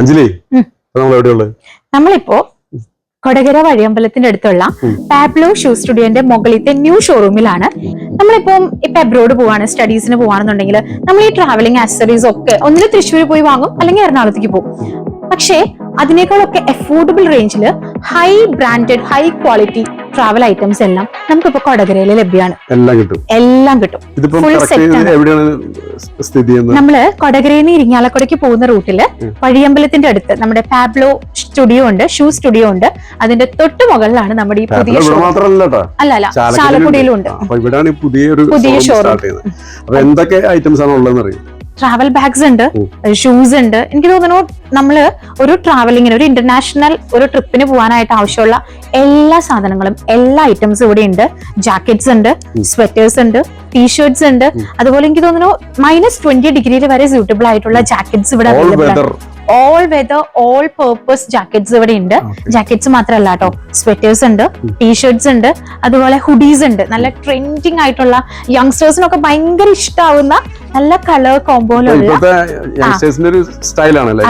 അഞ്ജലി. നമ്മൾ എവിടെയുള്ളത് നമ്മളിപ്പോ കൊടകര വഴിയമ്പലത്തിന്റെ അടുത്തുള്ള പാപ്ലോ പാബ്ലോ ഷൂ സ്റ്റുഡിയോന്റെ മുകളിലത്തെ ന്യൂ ഷോറൂമിലാണ് നമ്മളിപ്പം ഇപ്പൊ അബ്രോഡ് പോവാണ് സ്റ്റഡീസിന് പോവാണെന്നുണ്ടെങ്കിൽ നമ്മൾ ഈ ട്രാവലിംഗ് ആക്സസറീസ് ഒക്കെ ഒന്നിൽ തൃശ്ശൂർ പോയി വാങ്ങും അല്ലെങ്കിൽ എറണാകുളത്തേക്ക് പോകും പക്ഷേ അതിനേക്കാളൊക്കെ അഫോർഡബിൾ റേഞ്ചിൽ high branded high quality travel items എല്ലാം നമുക്കിപ്പോ കൊടകരയിൽ ലഭ്യമാണ്. എല്ലാം കിട്ടും. എല്ലാം കിട്ടും. സ്ഥിതി നമ്മൾ കൊടകരയിൽ നിന്ന് ഇരിങ്ങാലക്കുടയ്ക്ക് പോകുന്ന റൂട്ടിൽ. വഴിയമ്പലത്തിന്റെ അടുത്ത് നമ്മുടെ പാബ്ലോ സ്റ്റുഡിയോ ഉണ്ട് ഷൂ സ്റ്റുഡിയോ ഉണ്ട്. അതിന്റെ തൊട്ട് മുകളിലാണ് നമ്മുടെ ഈ പുതിയ അല്ല അല്ല ചാലക്കുടിയിലും ഉണ്ട് പുതിയ ഷോറൂം എന്തൊക്കെ ഐറ്റംസ് ആണ് ഉള്ളതെന്ന് അറിയും ട്രാവൽ ബാഗ്സ് ഉണ്ട് ഷൂസ് ഉണ്ട്. എനിക്ക് തോന്നുന്നു നമ്മൾ ഒരു ട്രാവലിങ്ങിന് ഒരു ഇന്റർനാഷണൽ ഒരു ട്രിപ്പിന് പോകാനായിട്ട് ആവശ്യമുള്ള എല്ലാ സാധനങ്ങളും എല്ലാ ഐറ്റംസും ഇവിടെ ഉണ്ട്. ജാക്കറ്റ്സ് ഉണ്ട് സ്വെറ്റേഴ്സ് ഉണ്ട് ടീഷർട്സ് ഉണ്ട്. അതുപോലെ എനിക്ക് തോന്നുന്നു മൈനസ് ട്വന്റി ഡിഗ്രിയിൽ വരെ സ്യൂട്ടബിൾ ആയിട്ടുള്ള ജാക്കറ്റ്സ് ഇവിടെ അവൈലബിൾ ആണ്. All weather all purpose jackets ഇവിടെ ഉണ്ട്. ജാക്കറ്റ്സ് മാത്രമല്ല കേട്ടോ. സ്വെറ്റേഴ്സ് ഉണ്ട് ടീഷർട്സ് ഉണ്ട് അതുപോലെ ഹുഡീസ് ഉണ്ട്. നല്ല ട്രെൻഡിങ് ആയിട്ടുള്ള യങ്സ്റ്റേഴ്സിനൊക്കെ ഭയങ്കര ഇഷ്ടമാവുന്ന നല്ല കളർ കോമ്പോയിലുള്ള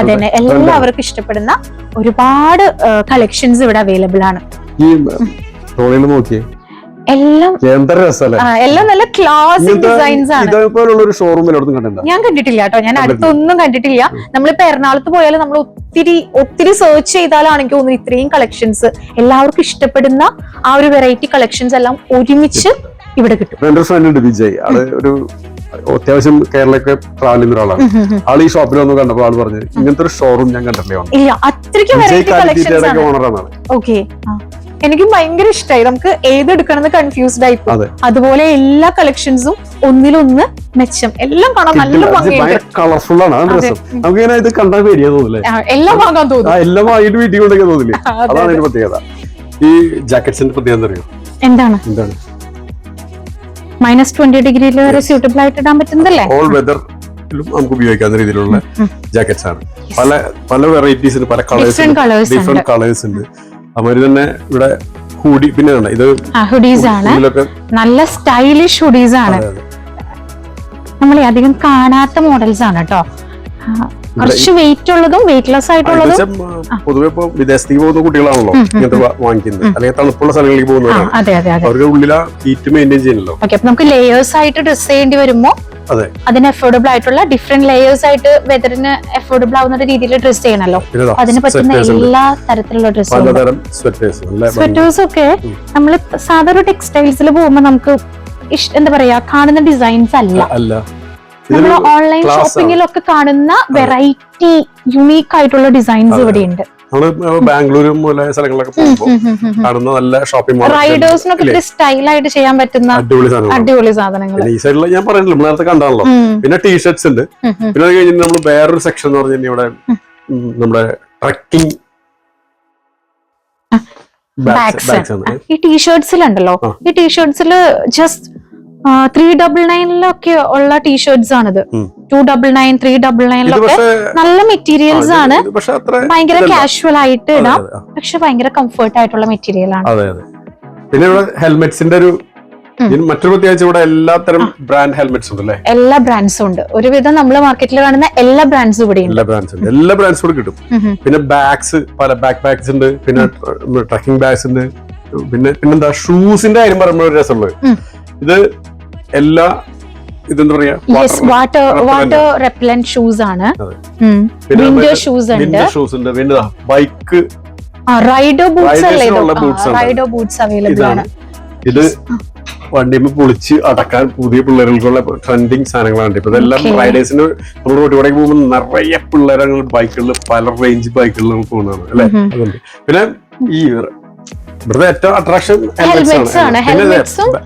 അതെ എല്ലാവർക്കും ഇഷ്ടപ്പെടുന്ന ഒരുപാട് കളക്ഷൻസ് ഇവിടെ അവൈലബിൾ ആണ്. നോക്കിയേ. എല്ലാം എല്ലാം നല്ല ക്ലാസിക് ഡിസൈൻസ് ആണ്. ഇതേപോലുള്ള ഒരു ഷോറൂം എല്ലായിടത്തും ഞാൻ കണ്ടിട്ടില്ല കേട്ടോ. ഞാൻ അടുത്തൊന്നും കണ്ടിട്ടില്ല. നമ്മളിപ്പോ എറണാകുളത്ത് പോയാലും നമ്മൾ ഒത്തിരി ഒത്തിരി സെർച്ച് ചെയ്താലാണ് എനിക്ക് തോന്നുന്നു ഇത്രയും കളക്ഷൻസ് എല്ലാവർക്കും ഇഷ്ടപ്പെടുന്ന ആ ഒരു വെറൈറ്റി കളക്ഷൻസ് എല്ലാം ഒരുമിച്ച് ഇവിടെ കിട്ടും. എന്റെ ഫ്രണ്ട് വിജയ്. ഒരു അത്യാവശ്യം കേരളയൊക്കെ ട്രാവൽ ചെയ്യുന്ന ഒരാളാണ്. ആൾ ഈ ഷോപ്പിൽ വന്ന് കണ്ടപ്പോൾ ആൾ പറഞ്ഞു ഇങ്ങനത്തെ ഒരു ഷോറൂം ഞാൻ കണ്ടിട്ടില്ല ഓണറാണ് ഓക്കെ എനിക്ക് ഭയങ്കര ഇഷ്ടമായി നമുക്ക് ഏത് എടുക്കണമെന്ന് കൺഫ്യൂസ്ഡ് ആയി അതുപോലെ എല്ലാ കളക്ഷൻസും ഒന്നിലൊന്ന് മെച്ചം. എല്ലാം കാണാൻ നല്ല കളർഫുൾ ആണ്. നമുക്ക് ഇത് കണ്ടാൽ പേടിയാ തോന്നില്ലേ എല്ലാം വാങ്ങാൻ ആ തോന്നും എല്ലാം വാങ്ങിയിട്ട് വീട്ടിൽ കൊണ്ടൊക്കെ തോന്നില്ലേ? അതെ, അതാണ് അതെ. പ്രത്യേകത. ഈ ജാക്കറ്റ്സിന്റെ പ്രത്യേകത അറിയോ? എന്താണ്? എന്താണ്? മൈനസ് ട്വന്റി ഡിഗ്രിയിൽ വരെ സ്യൂട്ടബിൾ ആയിട്ട് ഇടാൻ പറ്റുന്നതല്ലേ? ഓൾ വെതർ നമുക്ക് ഉപയോഗിക്കാവുന്ന രീതിയിലുള്ള ജാക്കറ്റ്സ് ആണ് പല പല വെറൈറ്റീസിന് പല കളേഴ്സ് ഡിഫറെന്റ് കളേഴ്സ് ഉണ്ട്. അതുമാതിരി തന്നെ ഇവിടെ ഹൂഡി പിന്നെ ഇത് ഹുഡീസ് ആണ്. നല്ല സ്റ്റൈലിഷ് ഹുഡീസ് ആണ്. നമ്മൾ അധികം കാണാത്ത മോഡൽസ് ആണ് കേട്ടോ കുറച്ച് വെയിറ്റ് ഉള്ളതും വെയിറ്റ്ലെസ് ലെസ് ആയിട്ടുള്ളതും പൊതുവെ ഇപ്പൊ വിദേശത്തേക്ക് പോകുന്ന കുട്ടികളാണല്ലോ ഇങ്ങനത്തെ വാങ്ങിക്കുന്നത്. അല്ലെങ്കിൽ തണുപ്പുള്ള സ്ഥലങ്ങളിലേക്ക് പോകുന്നവരാണ്. അതെ അതെ അതെ. അവർക്ക് ഉള്ളിൽ ഹീറ്റ് മെയിന്റെയിൻ ചെയ്യണല്ലോ ഓക്കെ അപ്പൊ നമുക്ക് ലേയേഴ്സ് ആയിട്ട് ഡ്രസ് ചെയ്യേണ്ടി വരുമ്പോ അതിന് അഫോർഡബിൾ ആയിട്ടുള്ള ഡിഫറെന്റ് ലേയേഴ്സ് ആയിട്ട് വെതറിന് അഫോർഡബിൾ ആവുന്ന രീതിയിൽ ഡ്രസ് ചെയ്യണല്ലോ. അതിന് പറ്റുന്ന എല്ലാ തരത്തിലുള്ള ഡ്രസ്സും സ്വെറ്റേഴ്സ് ഒക്കെ. നമ്മൾ സാധാരണ ടെക്സ്റ്റൈൽസിൽ പോകുമ്പോൾ നമുക്ക് എന്താ പറയാ കാണുന്ന ഡിസൈൻസ് അല്ല. നമ്മൾ ഓൺലൈൻ ഷോപ്പിംഗിലൊക്കെ. ഷോപ്പിങ്ങിലൊക്കെ കാണുന്ന വെറൈറ്റി യുണീക്ക് ആയിട്ടുള്ള ഡിസൈൻസ് അതെ. നമ്മൾ ബാംഗ്ലൂരും പോലെ സ്ഥലങ്ങളിലൊക്കെ പോകുമ്പോൾ കാണുന്ന നല്ല ഷോപ്പിംഗ് മാൾ റൈഡേഴ്സിനൊക്കെ സ്റ്റൈലായിട്ട് ചെയ്യാൻ പറ്റുന്ന അടിപൊളി സാധനങ്ങൾ അടിപൊളി സാധനങ്ങൾ ഈ സൈഡിൽ ഞാൻ പറഞ്ഞില്ല നമ്മൾ നേരത്തെ കണ്ടാണല്ലോ. പിന്നെ ടീഷർട്സ് ഉണ്ട്. പിന്നെ അത് കഴിഞ്ഞ് നമ്മൾ വേറൊരു സെക്ഷൻ എന്ന് പറഞ്ഞാൽ ഇവിടെ നമ്മുടെ ട്രക്കിംഗ് ഈ ടീഷർട്സിലുണ്ടല്ലോ. ഈ ടീഷർട്സിൽ ജസ്റ്റ് ത്രീ ഡബിൾ നയനിലൊക്കെ ഉള്ള ടീഷർട്സ് ആണിത്. Two double nine three double നയനിലൊക്കെ നല്ല മെറ്റീരിയൽസ് ആണ്. ഭയങ്കര കാഷ്വൽ ആയിട്ട് ഇടാം. പക്ഷെ ഭയങ്കര കംഫർട്ട് ആയിട്ടുള്ള മെറ്റീരിയൽ ആണ്. പിന്നെ ഇവിടെ ഹെൽമെറ്റ്സിന്റെ ഒരു മറ്റൊരു പ്രത്യേകിച്ച് ഇവിടെ എല്ലാത്തരം ബ്രാൻഡ് ഹെൽമെറ്റ്സ് ഉണ്ട് അല്ലേ എല്ലാ ബ്രാൻഡ്സും ഉണ്ട്. ഒരുവിധം നമ്മൾ മാർക്കറ്റിൽ കാണുന്ന എല്ലാ ബ്രാൻഡ്സും ഇവിടെ എല്ലാ ബ്രാൻഡ്സ് ഉണ്ട്. എല്ലാ ബ്രാൻഡ്സും കൂടെ കിട്ടും. പിന്നെ ബാഗ്സ് പല ബാക്ക് ബാഗ്സ് ഉണ്ട്. പിന്നെ ട്രക്കിംഗ് ബാഗ്സ് ഉണ്ട്. പിന്നെ പിന്നെന്താ ഷൂസിന്റെ കാര്യം പറയുമ്പോൾ ഒരു രസമുള്ളത്. ഇത് എല്ലാ ഇതെന്താ പറയാ? വാട്ടർ വാട്ടർ റെപ്പലന്റ് ഷൂസ് ആണ്. വിന്റർ ഷൂസ് ഉണ്ട്. വിന്റർ ഷൂസ് ഉണ്ട്. പിന്നെ ബൈക്ക് റൈഡോ ബൂട്ട്സ് അല്ലേ റൈഡർ ബൂട്ട്സ് അവൈലബിൾ ആണ്. ഇത് വണ്ടിയിൽ പൊളിച്ച് അടക്കാൻ പുതിയ പിള്ളേർക്കുള്ള ട്രെൻഡിങ് സാധനങ്ങളാണ് ഇപ്പൊ ഇതെല്ലാം. റൈഡേഴ്സിന് നമ്മൾ റോട്ടിലൂടെ പോകുമ്പോൾ നിറയെ പിള്ളേരങ്ങൾ ബൈക്കുകളിൽ പല റേഞ്ച് ബൈക്കുകളിൽ നമുക്ക് പോകുന്നതാണ് അല്ലെ. അതുകൊണ്ട്. പിന്നെ ഈ ഇവിടുത്തെ ഏറ്റവും അട്രാക്ഷൻ Helmets ആണ്.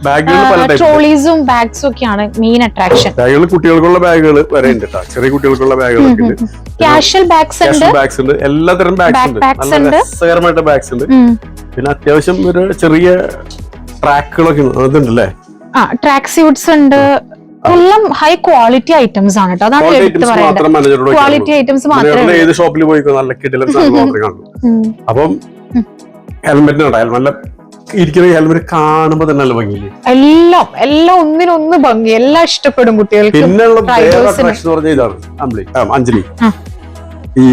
ബാഗുകൾ ട്രോളീസും ബാഗ്സും ഒക്കെയാണ് മെയിൻ അട്രാക്ഷൻ ബാഗുകൾ കുട്ടികൾക്കുള്ള ബാഗുകൾ വരെ ഉണ്ട്. ചെറിയ കുട്ടികൾക്കുള്ള ബാഗുകളൊക്കെ ക്യാഷ്വൽ ബാഗ്സ് ഉണ്ട്. ബാഗ്സ് ഉണ്ട്. എല്ലാതരം ബാഗ്സ് ഉണ്ട്. നല്ല. രസകരമായിട്ട് ബാഗ്സ് ഉണ്ട്. പിന്നെ അത്യാവശ്യം ഒരു ചെറിയ ട്രാക്കുകളൊക്കെ അതുണ്ടല്ലേ? ആ ട്രാക്ക് സ്യൂട്ട്സ് ഉണ്ട്. എല്ലാം ഹൈ ക്വാളിറ്റി ഐറ്റംസ് ആണ് കേട്ടോ അതാണ് ക്വാളിറ്റി എടുത്ത് മാനേജറോട് ക്വാളിറ്റി ഐറ്റംസ് മാത്രമേ ഏത് ഷോപ്പിൽ പോയി നല്ല മാത്രമേ അപ്പം ഉം. ഹെൽമെറ്റ് ഉണ്ടായാലും നല്ല ഇരിക്കുന്ന ഹെൽമെറ്റ് കാണുമ്പോ തന്നെ നല്ല ഭംഗിയില്ലേ? എല്ലാം എല്ലാം ഒന്നിനൊന്ന് ഭംഗി. എല്ലാം ഇഷ്ടപ്പെടും കുട്ടികൾക്ക്. പിന്നെയുള്ള വേറെ അട്രാക്ഷൻ എന്ന് പറഞ്ഞാൽ ഇതാണ്. അമ്പിളി അഞ്ജലി. ഈ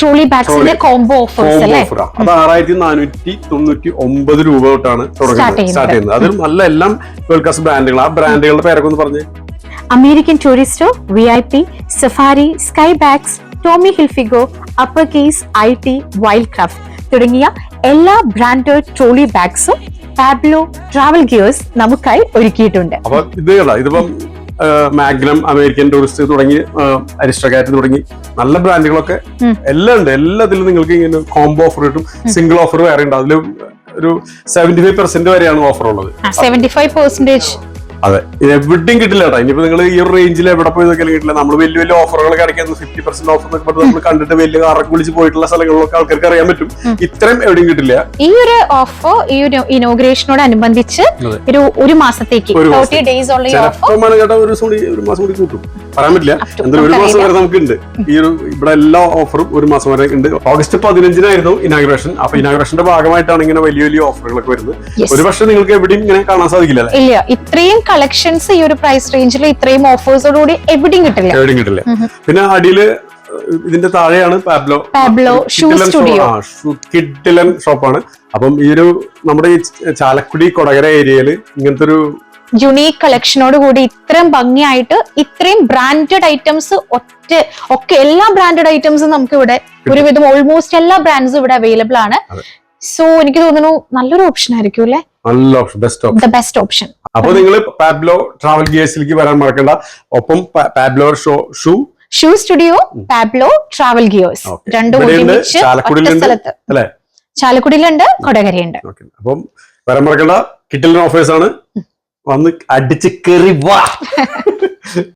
ട്രോളി ബാഗ്സിന്റെ കോംബോ ഓഫേഴ്സ് അല്ലേ? അത് ആറായിരത്തി നാനൂറ്റി തൊണ്ണൂറ്റി ഒമ്പത് രൂപ തൊട്ടാണ് തുടങ്ങുന്നത്. സ്റ്റാർട്ട് ചെയ്യുന്നത്. അതിൽ നല്ല എല്ലാം വേൾഡ് ക്ലാസ് ബ്രാൻഡുകൾ ആ ബ്രാൻഡുകളുടെ പേരൊക്കെ ഒന്ന് പറഞ്ഞ്. American ടൂറിസ്റ്റോ V I P Safari Sky bags Tommy Hilfiger Uppercase I T Wildcraft തുടങ്ങിയ എല്ലാ ബ്രാൻഡഡ് ട്രോളി ബാഗ്സും പാബ്ലോ ട്രാവൽ ഗിയേഴ്സ് നമുക്കായി ഒരുക്കിയിട്ടുണ്ട്. അപ്പൊ ഇത് കേട്ടോ ഇതിപ്പം മാഗ്നം അമേരിക്കൻ ടൂറിസ്റ്റ് തുടങ്ങി അരിസ്റ്റോകാറ്റ് തുടങ്ങി നല്ല ബ്രാൻഡുകളൊക്കെ എല്ലാം ഉണ്ട്. എല്ലാത്തിലും നിങ്ങൾക്ക് ഇങ്ങനെ കോംബോ ഓഫർ കിട്ടും. സിംഗിൾ ഓഫർ വേറെ ഉണ്ട്. അതിൽ ഒരു സെവന്റി ഫൈവ് പെർസെന്റ് വരെയാണ് ഓഫർ ഉള്ളത്. സെവന്റി ഫൈവ് പെർസെന്റേജ് അതെ. ഇത് എവിടെയും കിട്ടില്ല കേട്ടോ. ഇനിയിപ്പോ നിങ്ങൾ ഈ ഒരു റേഞ്ചിൽ എവിടെ പോയി നോക്കിയാലും കിട്ടില്ല. നമ്മൾ വലിയ വലിയ ഓഫറുകൾ കിടക്കുന്നത് ഫിഫ്റ്റി പെർസെന്റ് ഓഫർ എന്നൊക്കെ പറഞ്ഞ് നമ്മൾ കണ്ടിട്ട് വലിയ കാറൊക്കെ വിളിച്ച് പോയിട്ടുള്ള സ്ഥലങ്ങളിലൊക്കെ ആൾക്കാർക്ക് അറിയാൻ പറ്റും. ഇത്രയും എവിടെയും കിട്ടില്ല. ഈ ഒരു ഓഫർ ഈ ഒരു ഇനോഗ്രേഷനോട് അനുബന്ധിച്ച് ഒരു ഒരു മാസത്തേക്ക് ഒരു. ഡേയ്സ് ഉള്ള ഈ ഓഫർ ചിലപ്പോ മഴ ഒരു ദിവസം കൂടി ഒരു മാസം കൂടി കൂട്ടും. പറയാൻ പറ്റില്ല. എന്തായാലും ഒരു മാസം വരെ നമുക്ക് ഉണ്ട് ഈ ഒരു ഇവിടെ എല്ലാ ഓഫറും ഒരു മാസം വരെ ഉണ്ട്. ഓഗസ്റ്റ് പതിനഞ്ചിനായിരുന്നു ഇനാഗ്രേഷൻ അപ്പൊ ഇനാഗ്രേഷന്റെ ഭാഗമായിട്ടാണ് ഇങ്ങനെ വലിയ വലിയ ഓഫറുകളൊക്കെ വരുന്നത്. ഒരു പക്ഷേ നിങ്ങൾക്ക് എവിടെയും ഇങ്ങനെ കാണാൻ സാധിക്കില്ല ഇല്ല. ഇത്രയും കളക്ഷൻസ് ഈ ഒരു പ്രൈസ് റേഞ്ചിൽ ഇത്രയും ഓഫേഴ്സോടുകൂടി എവിടെയും കിട്ടില്ല. എവിടെയും കിട്ടില്ല. പിന്നെ അടിയിൽ ഇതിന്റെ താഴെയാണ് പാബ്ലോ പാബ്ലോ ഷൂ. കിഡിലൻ ഷോപ്പാണ് അപ്പം ഈ ഒരു നമ്മുടെ ഈ ചാലക്കുടി കൊടകര ഏരിയയിൽ ഇങ്ങനത്തെ ഒരു യുണീക് കളക്ഷനോട് കൂടി ഇത്രയും ഭംഗിയായിട്ട് ഇത്രയും ബ്രാൻഡഡ് ഐറ്റംസ് ഒറ്റ ഒക്കെ എല്ലാ ബ്രാൻഡഡ് ഐറ്റംസും നമുക്ക് ഇവിടെ ഒരുവിധം ഓൾമോസ്റ്റ് എല്ലാ ബ്രാൻഡ്സും ഇവിടെ അവൈലബിൾ ആണ്. സോ എനിക്ക് തോന്നുന്നു നല്ലൊരു ഓപ്ഷൻ ആയിരിക്കും അല്ലെ? നല്ല option best option best option അപ്പൊ നിങ്ങൾ പാബ്ലോ ട്രാവൽ ഗിയേഴ്സിലേക്ക് വരാൻ മറക്കണ്ട. ഒപ്പം Pablo show shoe. Shoe studio Pablo travel gears രണ്ടും ഒരുമിച്ച് ചാലക്കുടിയിലുണ്ട്. സ്ഥലത്ത്. അല്ലെ? ചാലക്കുടിയിലുണ്ട് കൊടകരയുണ്ട്. അപ്പം വരാൻ മറക്കണ്ട. കിട്ടലിന് ഓഫേഴ്സ് ആണ്. വന്ന് അടിച്ച് കയറി വാ.